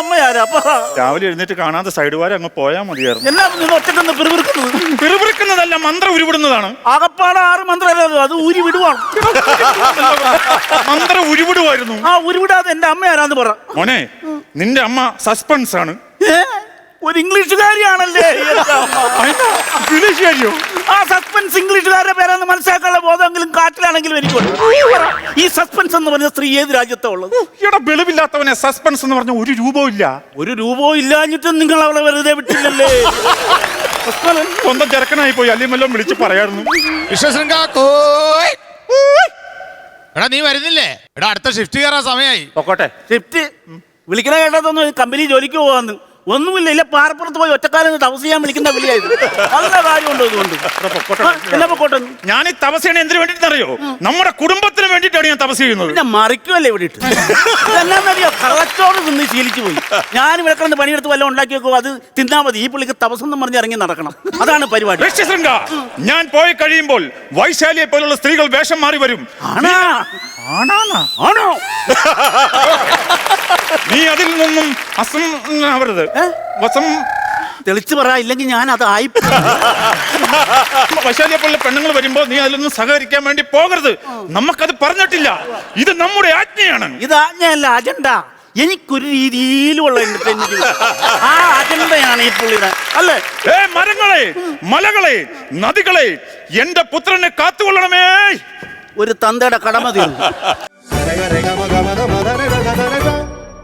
അമ്മയാരാ? പറ. രാവിലെ എഴുന്നേറ്റ് കാണാതെ സൈഡ് വാര അങ്ങ് പോയാ മതിയായിരുന്നു. എന്നാ നിങ്ങൾ ഒറ്റക്കെന്ന് പിറുപിറുക്കുന്നത്? പിറുപിറുക്കുന്നതല്ല മന്ത്രം ഉരുവിടുന്നതാണ്. ആകപ്പാടെ ആറ് മന്ത്രമല്ലോ അത്? ഊരി വിടുവാണ് മന്ത്രം ഉരുവിടുവായിരുന്നു. ആ ഉരുവിടാതെ എന്റെ അമ്മയാരാന്ന് പറ. മോനെ നിന്റെ അമ്മ സസ്പെൻസ് ആണ് ഏ? ഒരു ഇംഗ്ലീഷുകാരിയാണല്ലേ? എന്റെ അമ്മ. ഇംഗ്ലീഷുകാരിയോ? ആ സസ്പെൻസ് ഇംഗ്ലീഷുകാരുടെ മനസ്സിലാക്കാനുള്ള ബോധമെങ്കിലും എനിക്ക് ഈ സസ്പെൻസ് എന്ന് പറഞ്ഞ സ്ത്രീ ഏത് രാജ്യത്താ ഉള്ളത്? ഇവിടെ വെളിവില്ലാത്തവനെ സസ്പെൻസ് എന്ന് പറഞ്ഞ ഒരു രൂപവും ഇല്ല. ഒരു രൂപവും ഇല്ലാഞ്ഞിട്ടും നിങ്ങൾ അവളെ വെറുതെ വിട്ടില്ലല്ലേ? സ്വന്തം ചെറുക്കനായി പോയി അല്ലെങ്കിൽ വല്ലതും വിളിച്ച് പറയായിരുന്നു. വിശ്വശൃംഗ. എടാ നീ വരുന്നില്ലേ? എടാ അടുത്ത ഷിഫ്റ്റ് കയറാൻ സമയമായി പൊക്കോട്ടെ. ഷിഫ്റ്റ് വിളിക്കണ കേട്ടതൊന്നും കമ്പനി ജോലിക്ക് പോവാന്ന്. ഒന്നുമില്ല ഇല്ല പാറപ്പുറത്ത് പോയി ഒറ്റക്കാലം തപസ് ചെയ്യാൻ വിളിക്കുന്ന വിളിയായിരുന്നു നല്ല കാര്യമുണ്ടോ ഇതുകൊണ്ട് ആ, എന്നാ പൊക്കോട്ടെ ഞാൻ ഈ തപസ്യാണ് എന്തിനു വേണ്ടിയിട്ടറിയോ നമ്മുടെ കുടുംബത്തിന് വേണ്ടിട്ടാണ് ഞാൻ തപസ് ചെയ്യുന്നത്. പിന്നെ മറിക്കുമല്ലേ ഇവിടെ എന്നാന്നറിയോ കള്ളച്ചോറ് നിന്ന് ശീലിച്ചു പോയി. ഞാൻ ഇവിടെ കിടന്ന് പണിയെടുത്ത് വല്ലതും ഉണ്ടാക്കി വെക്കുമോ അത് തിന്നാ മതി. ഈ പുള്ളിക്ക് തപസം എന്ന് പറഞ്ഞ് ഇറങ്ങി നടക്കണം. അതാണ് പരിപാടി. ഞാൻ പോയി കഴിയുമ്പോൾ വൈശാലിയെ പോലുള്ള സ്ത്രീകൾ വേഷം മാറി വരും. ആണോ? ആണാണാ ആണോ? നീ അതിൽ നിന്നും അസം ആവരുത്. വസം. തെളിച്ചു പറ ഇല്ലെങ്കിൽ ഞാൻ അത് ആയി വശാലിയെ പോലെ പെണ്ണുങ്ങൾ വരുമ്പോ നീ അതിലൊന്നും സഹകരിക്കാൻ വേണ്ടി പോകരുത്. നമുക്കത് പറഞ്ഞിട്ടില്ല. ഇത് നമ്മുടെ ആജ്ഞയാണ്. ഇത് ആജ്ഞയല്ല അജണ്ട. എനിക്കൊരു രീതിയിലുള്ള entertainment. ആ അജണ്ടയാണ് ഈ പുള്ളിയുടെ. അല്ലേ? ഏ മരങ്ങളെ മലകളെ നദികളെ എന്റെ പുത്രനെ കാത്തുകൊള്ളണമേ. ഒരു തന്തയുടെ കടമ തീർന്നു